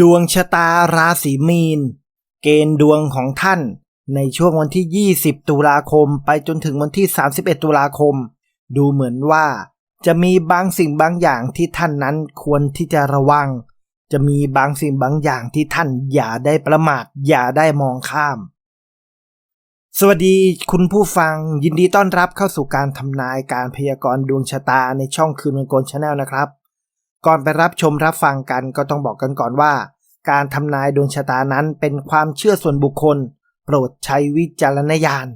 ดวงชะตาราศีมีน เกณฑ์ดวงของท่าน ในช่วงวันที่ 20 ตุลาคม ไปจนถึงวันที่ 31 ตุลาคม ดูเหมือนว่า จะมีบางสิ่งบางอย่างที่ท่านนั้นควรที่จะระวัง จะมีบางสิ่งบางอย่างที่ท่านอย่าได้ประมาท อย่าได้มองข้าม สวัสดีคุณผู้ฟังยินดีต้อนรับเข้าสู่การทำนายการพยากรณ์ดวงชะตาในช่องคืนวันโกนชาแนลนะครับ ก่อนไปรับชมรับฟังกันก็ต้องบอกกันก่อนว่า การทำนายดวงชะตานั้นเป็นความเชื่อส่วนบุคคล โปรดใช้วิจารณญาณ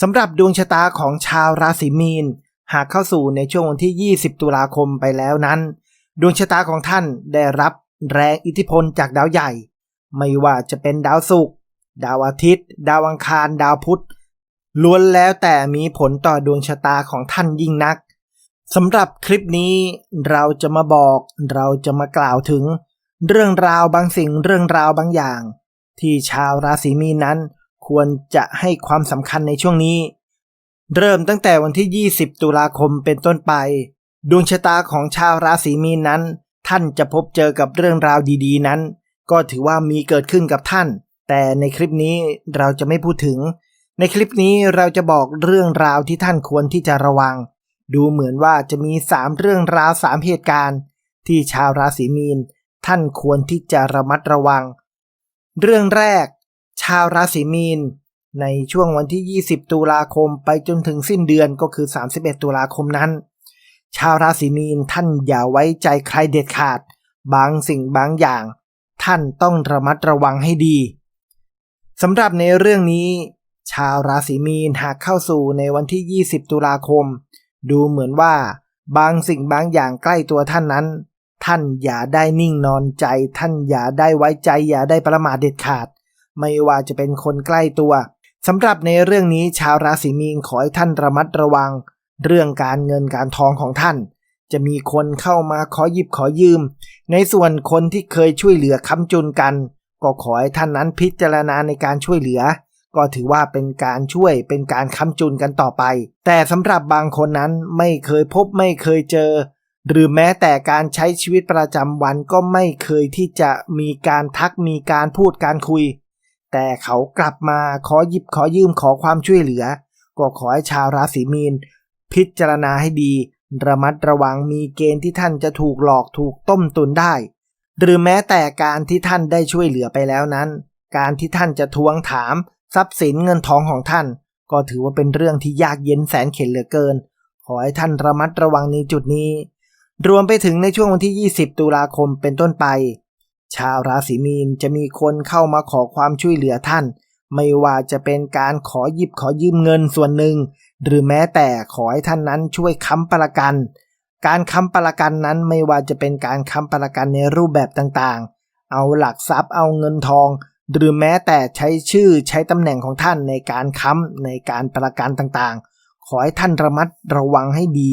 สำหรับดวงชะตาของชาวราศีมีน หากเข้าสู่ในช่วงวันที่ 20 ตุลาคมไปแล้วนั้น ดวงชะตาของท่านได้รับแรงอิทธิพลจากดาวใหญ่ ไม่ว่าจะเป็นดาวศุกร์ดาวอาทิตย์ ดาวอังคาร ดาวพุธล้วนแล้วแต่มีผลต่อดวงชะตาของท่านยิ่งนัก สำหรับคลิปนี้เราจะมาบอกเราจะมากล่าวถึง เรื่องราวบางสิ่งเรื่องราวบางอย่าง ที่ชาวราศีมีนนั้น ควรจะให้ความสำคัญในช่วงนี้ เริ่มตั้งแต่วันที่ 20 ตุลาคมเป็นต้นไป ดวงชะตาของชาวราศีมีนนั้น ท่านจะพบเจอกับเรื่องราวดีๆ นั้น ก็ถือว่ามีเกิดขึ้นกับท่าน แต่ในคลิปนี้เราจะไม่พูดถึง ในคลิปนี้เราจะบอกเรื่องราวที่ท่านควรที่จะระวัง ดูเหมือนว่าจะมีสามเรื่องราวสามเหตุการณ์ ที่ชาวราศีมีน ท่านควรที่จะระมัดระวัง เรื่องแรก ชาวราศีมีน ในช่วงวันที่ 20 ตุลาคมไปจนถึงสิ้นเดือนก็คือ 31 ตุลาคมนั้น ชาวราศีมีนท่านอย่าไว้ใจใครเด็ดขาด บางสิ่งบางอย่าง ท่านต้องระมัดระวังให้ดีสำหรับในเรื่องนี้ ชาวราศีมีนหากเข้าสู่ในวันที่ 20 ตุลาคม ดูเหมือนว่า บางสิ่งบางอย่างใกล้ตัวท่านนั้น ท่านอย่าได้นิ่งนอนใจ ท่านอย่าได้ไว้ใจอย่าได้ประมาทเด็ดขาด ไม่ว่าจะเป็นคนใกล้ตัวสำหรับในเรื่องนี้ชาวราศีมีนขอให้ท่านระมัดระวัง เรื่องการเงินการทองของท่าน จะมีคนเข้ามาขอหยิบขอยืม ในส่วนคนที่เคยช่วยเหลือค้ำจุนกัน ก็ขอให้ท่านนั้นพิจารณาในการช่วยเหลือ ก็ถือว่าเป็นการช่วยเป็นการค้ำจุนกันต่อไป แต่สำหรับบางคนนั้นไม่เคยพบไม่เคยเจอ หรือแม้แต่การใช้ชีวิตประจำวันก็ไม่เคยที่จะมีการทักมีการพูดการคุย แต่เขากลับมาขอหยิบขอยืมขอความช่วยเหลือ ก็ขอให้ชาวราศีมีน พิจารณาให้ดี ระมัดระวังมีเกณฑ์ที่ท่านจะถูกหลอกถูกต้มตุนได้ หรือแม้แต่การที่ท่านได้ช่วยเหลือไปแล้วนั้น การที่ท่านจะทวงถาม ทรัพย์สินเงินทองของท่าน ก็ถือว่าเป็นเรื่องที่ยากเย็นแสนเข็ญเหลือเกิน ขอให้ท่านระมัดระวังในจุดนี้ รวมไปถึงในช่วงวันที่ 20 ตุลาคมเป็นต้นไป ชาวราศีมีนจะมีคนเข้ามาขอความช่วยเหลือท่าน ไม่ว่าจะเป็นการขอหยิบขอยืมเงินส่วนหนึ่ง หรือแม้แต่ขอให้ท่านนั้นช่วยค้ำประกัน การค้ำประกันนั้นไม่ว่าจะเป็นการค้ำประกันในรูปแบบต่างๆ เอาหลักทรัพย์เอาเงินทอง หรือแม้แต่ใช้ชื่อใช้ตำแหน่งของท่านในการค้ำในการประกันต่างๆ ขอให้ท่านระมัดระวังให้ดี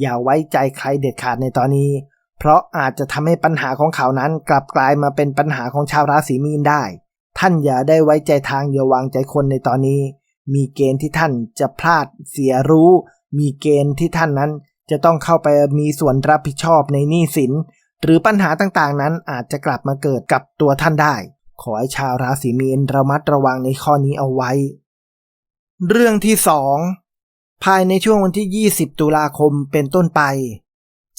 อย่าไว้ใจใครเด็ดขาดในตอนนี้ เพราะอาจจะทำให้ปัญหาของเขานั้นกลับกลายมาเป็นปัญหาของชาวราศีมีนได้ ท่านอย่าได้ไว้ใจทางอย่าวางใจคนในตอนนี้ มีเกณฑ์ที่ท่านจะพลาดเสียรู้ มีเกณฑ์ที่ท่านนั้นจะต้องเข้าไปมีส่วนรับผิดชอบในหนี้สิน หรือปัญหาต่างๆนั้นอาจจะกลับมาเกิดกับตัวท่านได้ ขอให้ชาวราศีมีนระมัดระวังในข้อนี้เอาไว้ เรื่องที่สองภายในช่วงวันที่ 20 ตุลาคมเป็นต้นไป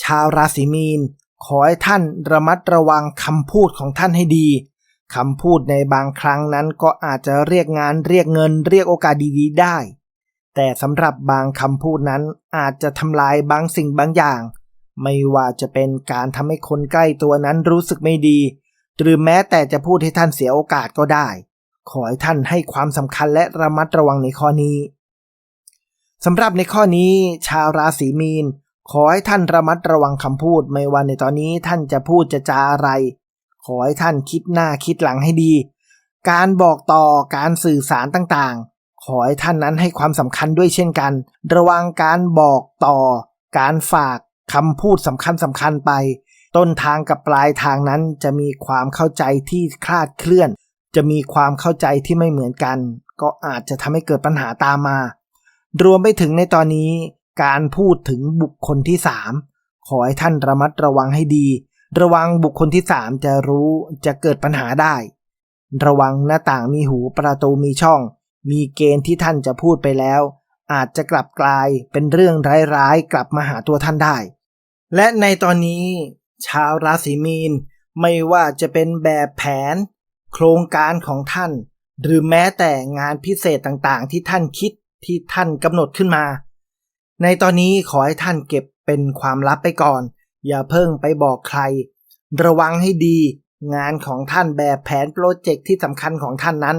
ชาวราศีมีน ขอให้ท่านระมัดระวังคำพูดของท่านให้ดีคำพูดในบางครั้งนั้นก็อาจจะเรียกงานเรียกเงินเรียกโอกาสดีๆได้ แต่สำหรับบางคำพูดนั้นอาจจะทำลายบางสิ่งบางอย่าง ไม่ว่าจะเป็นการทำให้คนใกล้ตัวนั้นรู้สึกไม่ดี หรือแม้แต่จะพูดให้ท่านเสียโอกาสก็ได้ ขอให้ท่านให้ความสำคัญและระมัดระวังในข้อนี้สำหรับในข้อนี้ ชาวราศีมีน ขอให้ท่านระมัดระวังคำพูด ไม่ว่าในตอนนี้ท่านจะพูดจะจาอะไร ขอให้ท่านคิดหน้าคิดหลังให้ดี การบอกต่อการสื่อสารต่างๆ ขอให้ท่านนั้นให้ความสำคัญด้วยเช่นกัน ระวังการบอกต่อ การฝากคำพูดสำคัญสำคัญไป ต้นทางกับปลายทางนั้นจะมีความเข้าใจที่คลาดเคลื่อน จะมีความเข้าใจที่ไม่เหมือนกัน ก็อาจจะทำให้เกิดปัญหาตามมา รวมไปถึงในตอนนี้การพูดถึงบุคคลที่สามขอให้ท่านระมัดระวังให้ดี ระวังบุคคลที่สามจะรู้จะเกิดปัญหาได้ ระวังหน้าต่างมีหูประตูมีช่อง มีเกณฑ์ที่ท่านจะพูดไปแล้ว อาจจะกลับกลายเป็นเรื่องร้ายๆกลับมาหาตัวท่านได้ และในตอนนี้ ชาวราศีมีน ไม่ว่าจะเป็นแบบแผน โครงการของท่าน หรือแม้แต่งานพิเศษต่างๆ ที่ท่านคิดที่ท่านกำหนดขึ้นมา ในตอนนี้ขอให้ท่านเก็บเป็นความลับไปก่อน อย่าเพิ่งไปบอกใคร ระวังให้ดี งานของท่านแบบแผนโปรเจกต์ที่สำคัญของท่านนั้น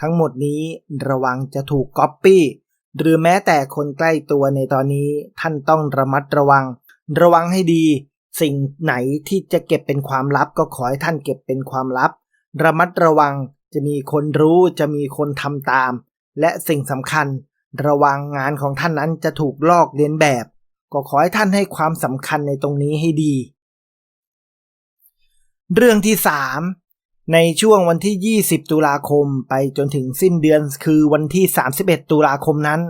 ทั้งหมดนี้ระวังจะถูกก๊อปปี้หรือแม้แต่คนใกล้ตัวในตอนนี้ท่านต้องระมัดระวัง ระวังให้ดี สิ่งไหนที่จะเก็บเป็นความลับก็ขอให้ท่านเก็บเป็นความลับ ระมัดระวังจะมีคนรู้จะมีคนทำตาม และสิ่งสำคัญ ระวังงานของท่านนั้นจะถูกลอกเลียนแบบ ก็ขอให้ท่านให้ความสำคัญในตรงนี้ให้ดี เรื่องที่ 3 ในช่วงวันที่ 20 ตุลาคมไปจนถึงสิ้นเดือนคือวันที่ 31 ตุลาคมนั้น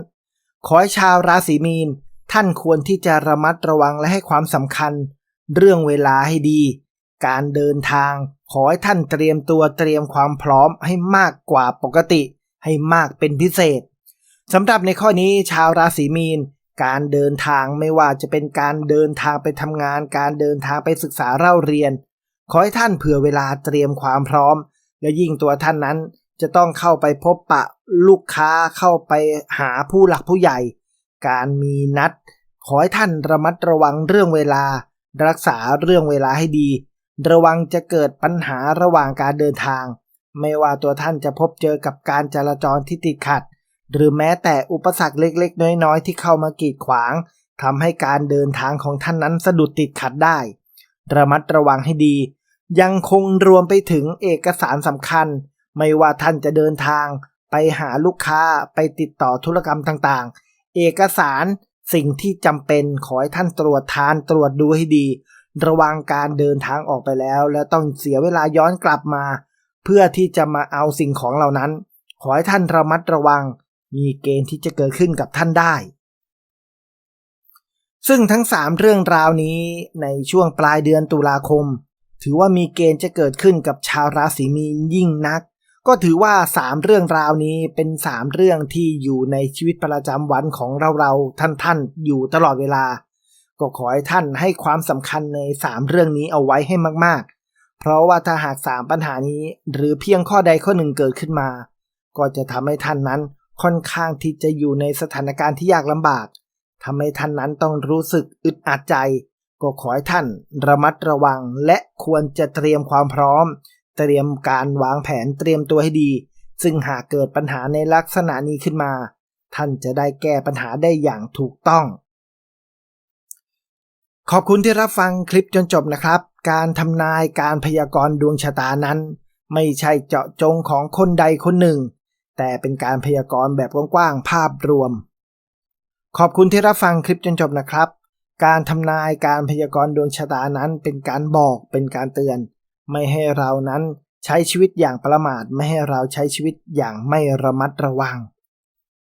ขอให้ชาวราศีมีน ท่านควรที่จะระมัดระวังและให้ความสำคัญ เรื่องเวลาให้ดี การเดินทาง ขอให้ท่านเตรียมตัวเตรียมความพร้อมให้มากกว่าปกติ ให้มากเป็นพิเศษสำหรับในข้อนี้ชาวราศีมีน การเดินทางไม่ว่าจะเป็นการเดินทางไปทำงาน การเดินทางไปศึกษาเล่าเรียน ขอให้ท่านเผื่อเวลาเตรียมความพร้อม และยิ่งตัวท่านนั้นจะต้องเข้าไปพบปะลูกค้าเข้าไปหาผู้หลักผู้ใหญ่ การมีนัด ขอให้ท่านระมัดระวังเรื่องเวลา รักษาเรื่องเวลาให้ดี ระวังจะเกิดปัญหาระหว่างการเดินทาง ไม่ว่าตัวท่านจะพบเจอกับการจราจรที่ติดขัด หรือแม้แต่อุปสรรคเล็กๆ น้อยๆ ที่เข้ามากีดขวางทำให้การเดินทางของท่านนั้นสะดุดติดขัดได้ ระมัดระวังให้ดี ยังคงรวมไปถึงเอกสารสำคัญ ไม่ว่าท่านจะเดินทาง ไปหาลูกค้าไปติดต่อธุรกรรมต่างๆ เอกสาร สิ่งที่จำเป็นขอให้ท่านตรวจทานตรวจดูให้ดี ระวังการเดินทางออกไปแล้ว แล้วต้องเสียเวลาย้อนกลับมา เพื่อที่จะมาเอาสิ่งของเหล่านั้น ขอให้ท่านระมัดระวัง มีเกณฑ์ที่จะเกิดขึ้นกับท่านได้ ซึ่งทั้ง 3 เรื่องราวนี้ในช่วงปลายเดือนตุลาคม ถือว่ามีเกณฑ์จะเกิดขึ้นกับชาวราศีมีนยิ่งนัก ก็ถือว่า 3 เรื่องราวนี้เป็น 3 เรื่องที่อยู่ในชีวิตประจำวันของเราเราท่านท่านๆอยู่ตลอดเวลา ก็ขอให้ท่านให้ความสำคัญใน 3 เรื่องนี้เอาไว้ให้มากๆ เพราะว่าถ้าหาก 3 ปัญหานี้หรือเพียงข้อใดข้อหนึ่งเกิดขึ้นมา ก็จะทำให้ท่านนั้นค่อนข้างที่จะอยู่ในสถานการณ์ที่ยากลำบากทำให้ท่านนั้นต้องรู้สึกอึดอัดใจ ก็ขอให้ท่านระมัดระวังและควรจะเตรียมความพร้อม เตรียมการวางแผนเตรียมตัวให้ดี ซึ่งหากเกิดปัญหาในลักษณะนี้ขึ้นมา ท่านจะได้แก้ปัญหาได้อย่างถูกต้อง ขอบคุณที่รับฟังคลิปจนจบนะครับ การทำนายการพยากรณ์ดวงชะตานั้น ไม่ใช่เจาะจงของคนใดคนหนึ่ง แต่เป็นการพยากรณ์แบบกว้างๆภาพรวม ขอบคุณที่รับฟังคลิปจนจบนะครับ การทำนายการพยากรณ์ดวงชะตานั้นเป็นการบอกเป็นการเตือน ไม่ให้เรานั้นใช้ชีวิตอย่างประมาทไม่ให้เราใช้ชีวิตอย่างไม่ระมัดระวัง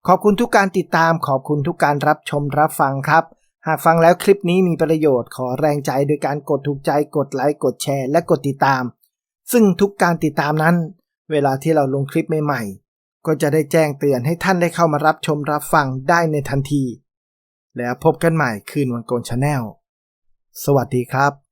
ขอบคุณทุกการติดตามขอบคุณทุกการรับชมรับฟังครับ หากฟังแล้วคลิปนี้มีประโยชน์ขอแรงใจโดยการกดถูกใจกดไลค์กดแชร์และกดติดตาม ซึ่งทุกการติดตามนั้น เวลาที่เราลงคลิปใหม่ๆ ก็จะได้แจ้งเตือนให้ท่านได้เข้ามารับชมรับฟังได้ในทันที แล้วพบกันใหม่คืนวันโกนชาแนลสวัสดีครับ